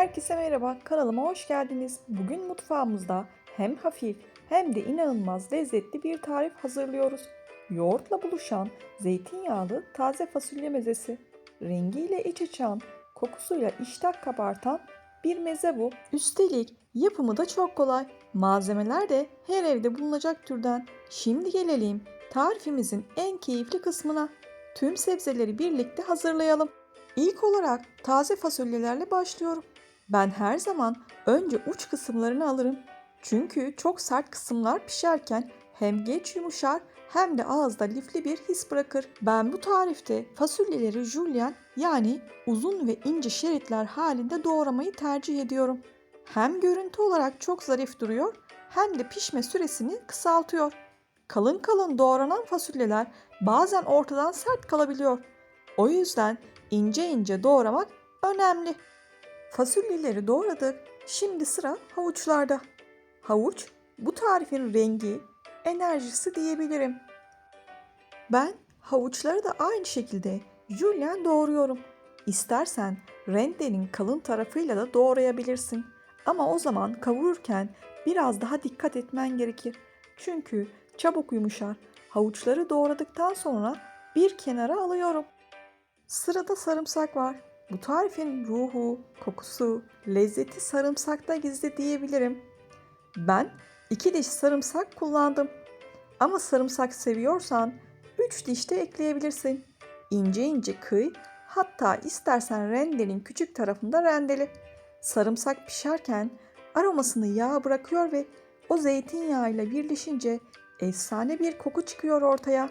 Herkese merhaba, kanalıma hoş geldiniz. Bugün mutfağımızda hem hafif hem de inanılmaz lezzetli bir tarif hazırlıyoruz. Yoğurtla buluşan zeytinyağlı taze fasulye mezesi. Rengiyle iç açan, kokusuyla iştah kabartan bir meze bu. Üstelik yapımı da çok kolay. Malzemeler de her evde bulunacak türden. Şimdi gelelim tarifimizin en keyifli kısmına. Tüm sebzeleri birlikte hazırlayalım. İlk olarak taze fasulyelerle başlıyorum. Ben her zaman önce uç kısımlarını alırım. Çünkü çok sert kısımlar pişerken hem geç yumuşar hem de ağızda lifli bir his bırakır. Ben bu tarifte fasulyeleri julienne yani uzun ve ince şeritler halinde doğramayı tercih ediyorum. Hem görüntü olarak çok zarif duruyor hem de pişme süresini kısaltıyor. Kalın kalın doğranan fasulyeler bazen ortadan sert kalabiliyor. O yüzden ince ince doğramak önemli. Fasulyeleri doğradık. Şimdi sıra havuçlarda. Havuç bu tarifin rengi, enerjisi diyebilirim. Ben havuçları da aynı şekilde julienne doğruyorum. İstersen rendenin kalın tarafıyla da doğrayabilirsin. Ama o zaman kavururken biraz daha dikkat etmen gerekir. Çünkü çabuk yumuşar. Havuçları doğradıktan sonra bir kenara alıyorum. Sırada sarımsak var. Bu tarifin ruhu, kokusu, lezzeti sarımsakta gizli diyebilirim. Ben iki diş sarımsak kullandım. Ama sarımsak seviyorsan 3 diş de ekleyebilirsin. İnce ince kıy, hatta istersen rendenin küçük tarafında rendele. Sarımsak pişerken aromasını yağ bırakıyor ve o zeytinyağıyla birleşince efsane bir koku çıkıyor ortaya.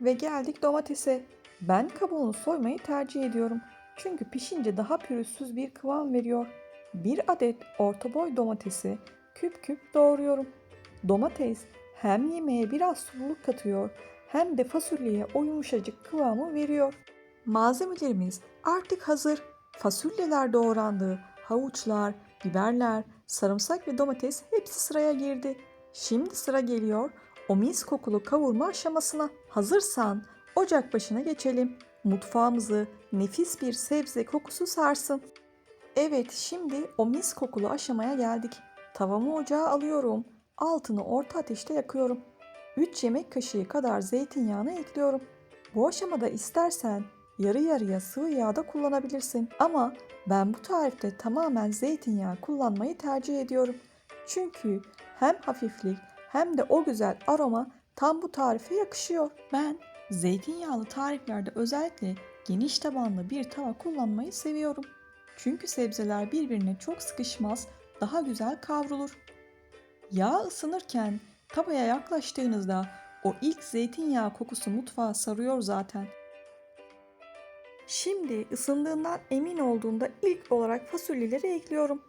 Ve geldik domatese. Ben kabuğunu soymayı tercih ediyorum. Çünkü pişince daha pürüzsüz bir kıvam veriyor. Bir adet orta boy domatesi küp küp doğruyorum. Domates hem yemeğe biraz sululuk katıyor hem de fasulyeye o yumuşacık kıvamı veriyor. Malzemelerimiz artık hazır. Fasulyeler doğrandı, havuçlar, biberler, sarımsak ve domates hepsi sıraya girdi. Şimdi sıra geliyor o mis kokulu kavurma aşamasına. Hazırsan ocak başına geçelim. Mutfağımızı nefis bir sebze kokusu sarsın. Evet, şimdi o mis kokulu aşamaya geldik. Tavamı ocağa alıyorum. Altını orta ateşte yakıyorum. 3 yemek kaşığı kadar zeytinyağını ekliyorum. Bu aşamada istersen yarı yarıya sıvı yağ da kullanabilirsin. Ama ben bu tarifte tamamen zeytinyağı kullanmayı tercih ediyorum. Çünkü hem hafiflik hem de o güzel aroma tam bu tarife yakışıyor. Ben zeytinyağlı tariflerde özellikle geniş tabanlı bir tava kullanmayı seviyorum. Çünkü sebzeler birbirine çok sıkışmaz, daha güzel kavrulur. Yağ ısınırken tavaya yaklaştığınızda o ilk zeytinyağı kokusu mutfağa sarıyor zaten. Şimdi ısındığından emin olduğumda ilk olarak fasulyeleri ekliyorum.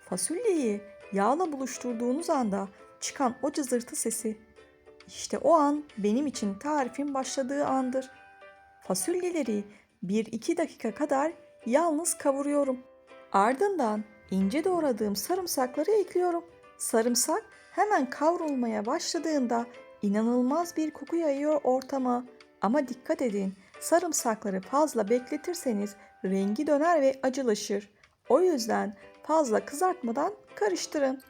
Fasulyeyi yağla buluşturduğunuz anda çıkan o cızırtı sesi. İşte o an benim için tarifin başladığı andır. Fasulyeleri 1-2 dakika kadar yalnız kavuruyorum. Ardından ince doğradığım sarımsakları ekliyorum. Sarımsak hemen kavrulmaya başladığında inanılmaz bir koku yayıyor ortama. Ama dikkat edin, sarımsakları fazla bekletirseniz rengi döner ve acılaşır. O yüzden fazla kızartmadan karıştırın.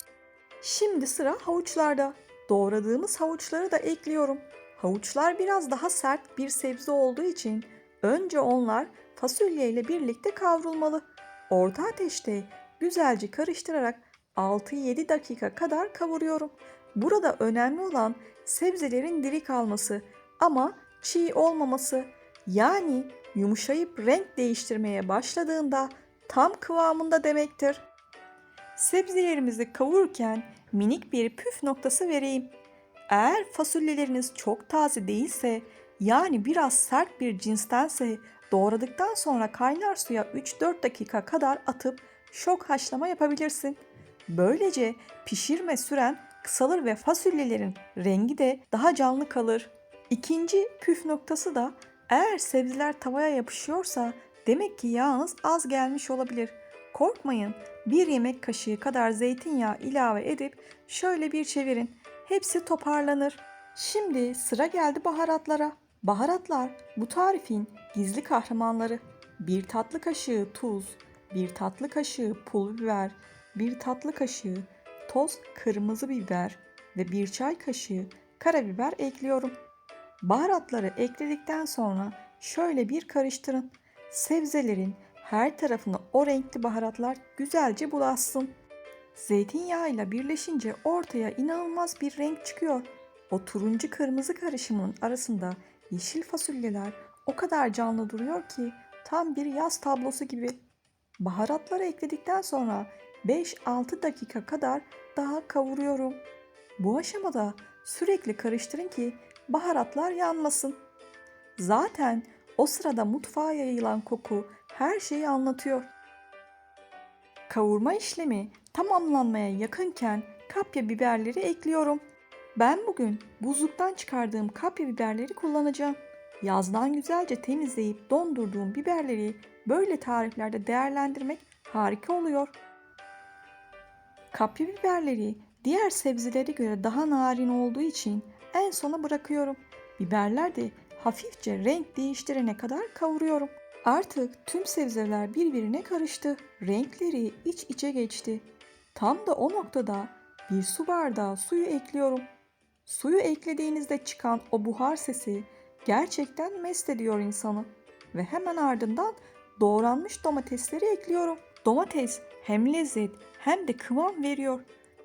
Şimdi sıra havuçlarda. Doğradığımız havuçları da ekliyorum. Havuçlar biraz daha sert bir sebze olduğu için önce onlar fasulye ile birlikte kavrulmalı. Orta ateşte güzelce karıştırarak 6-7 dakika kadar kavuruyorum. Burada önemli olan sebzelerin diri kalması ama çiğ olmaması. Yani yumuşayıp renk değiştirmeye başladığında tam kıvamında demektir. Sebzelerimizi kavururken minik bir püf noktası vereyim. Eğer fasulyeleriniz çok taze değilse yani biraz sert bir cinstense doğradıktan sonra kaynar suya 3-4 dakika kadar atıp şok haşlama yapabilirsin. Böylece pişirme süren kısalır ve fasulyelerin rengi de daha canlı kalır. İkinci püf noktası da eğer sebzeler tavaya yapışıyorsa demek ki yağınız az gelmiş olabilir. Korkmayın. Bir yemek kaşığı kadar zeytinyağı ilave edip şöyle bir çevirin. Hepsi toparlanır. Şimdi sıra geldi baharatlara. Baharatlar bu tarifin gizli kahramanları. 1 tatlı kaşığı tuz, 1 tatlı kaşığı pul biber, 1 tatlı kaşığı toz kırmızı biber ve 1 çay kaşığı karabiber ekliyorum. Baharatları ekledikten sonra şöyle bir karıştırın. Sebzelerin her tarafına o renkli baharatlar güzelce bulaşsın. Zeytinyağıyla birleşince ortaya inanılmaz bir renk çıkıyor. O turuncu kırmızı karışımın arasında yeşil fasulyeler o kadar canlı duruyor ki tam bir yaz tablosu gibi. Baharatları ekledikten sonra 5-6 dakika kadar daha kavuruyorum. Bu aşamada sürekli karıştırın ki baharatlar yanmasın. Zaten o sırada mutfağa yayılan koku her şeyi anlatıyor. Kavurma işlemi tamamlanmaya yakınken kapya biberleri ekliyorum. Ben bugün buzluktan çıkardığım kapya biberleri kullanacağım. Yazdan güzelce temizleyip dondurduğum biberleri böyle tariflerde değerlendirmek harika oluyor. Kapya biberleri diğer sebzelere göre daha narin olduğu için en sona bırakıyorum. Biberler de hafifçe renk değiştirene kadar kavuruyorum. Artık tüm sebzeler birbirine karıştı. Renkleri iç içe geçti. Tam da o noktada bir su bardağı suyu ekliyorum. Suyu eklediğinizde çıkan o buhar sesi gerçekten mest ediyor insanı. Ve hemen ardından doğranmış domatesleri ekliyorum. Domates hem lezzet hem de kıvam veriyor.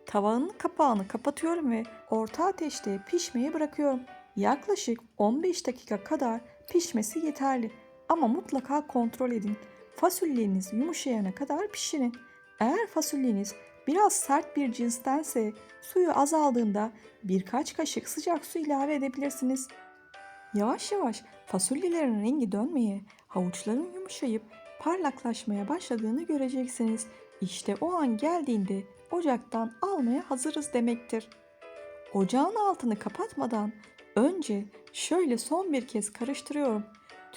Tavanın kapağını kapatıyorum ve orta ateşte pişmeye bırakıyorum. Yaklaşık 15 dakika kadar pişmesi yeterli. Ama mutlaka kontrol edin. Fasulyeniz yumuşayana kadar pişirin. Eğer fasulyeniz biraz sert bir cinstense suyu azaldığında birkaç kaşık sıcak su ilave edebilirsiniz. Yavaş yavaş fasulyelerin rengi dönmeye, havuçların yumuşayıp parlaklaşmaya başladığını göreceksiniz. İşte o an geldiğinde ocaktan almaya hazırız demektir. Ocağın altını kapatmadan önce şöyle son bir kez karıştırıyorum.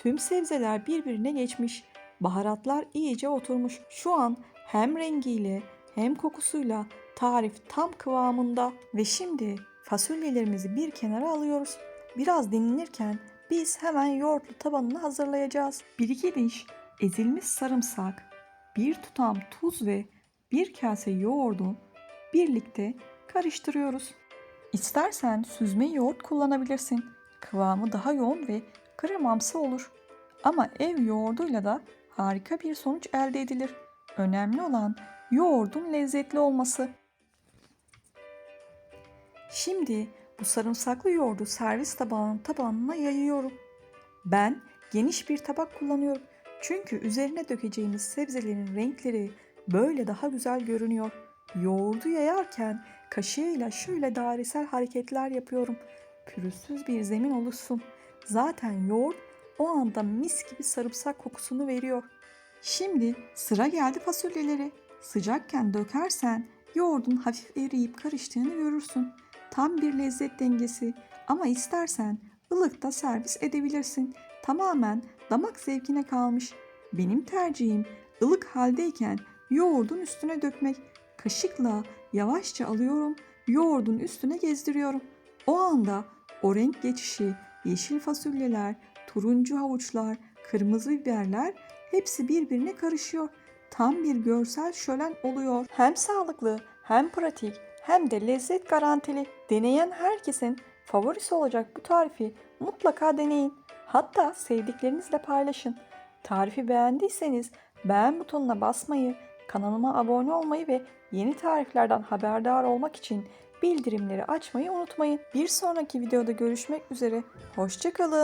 Tüm sebzeler birbirine geçmiş. Baharatlar iyice oturmuş. Şu an hem rengiyle hem kokusuyla tarif tam kıvamında ve şimdi fasulyelerimizi bir kenara alıyoruz. Biraz dinlenirken biz hemen yoğurtlu tabanını hazırlayacağız. 1-2 diş ezilmiş sarımsak, bir tutam tuz ve bir kase yoğurdu birlikte karıştırıyoruz. İstersen süzme yoğurt kullanabilirsin. Kıvamı daha yoğun ve kremamsı olur. Ama ev yoğurduyla da harika bir sonuç elde edilir. Önemli olan yoğurdun lezzetli olması. Şimdi bu sarımsaklı yoğurdu servis tabağının tabanına yayıyorum. Ben geniş bir tabak kullanıyorum. Çünkü üzerine dökeceğimiz sebzelerin renkleri böyle daha güzel görünüyor. Yoğurdu yayarken kaşığıyla şöyle dairesel hareketler yapıyorum. Pürüzsüz bir zemin oluşsun. Zaten yoğurt o anda mis gibi sarımsak kokusunu veriyor. Şimdi sıra geldi fasulyeleri. Sıcakken dökersen yoğurdun hafif eriyip karıştığını görürsün. Tam bir lezzet dengesi ama istersen ılıkta servis edebilirsin. Tamamen damak zevkine kalmış. Benim tercihim ılık haldeyken yoğurdun üstüne dökmek. Kaşıkla yavaşça alıyorum, yoğurdun üstüne gezdiriyorum. O anda o renk geçişi, yeşil fasulyeler, turuncu havuçlar, kırmızı biberler hepsi birbirine karışıyor. Tam bir görsel şölen oluyor. Hem sağlıklı, hem pratik, hem de lezzet garantili. Deneyen herkesin favorisi olacak bu tarifi mutlaka deneyin. Hatta sevdiklerinizle paylaşın. Tarifi beğendiyseniz beğen butonuna basmayı, kanalıma abone olmayı ve yeni tariflerden haberdar olmak için bildirimleri açmayı unutmayın. Bir sonraki videoda görüşmek üzere. Hoşçakalın.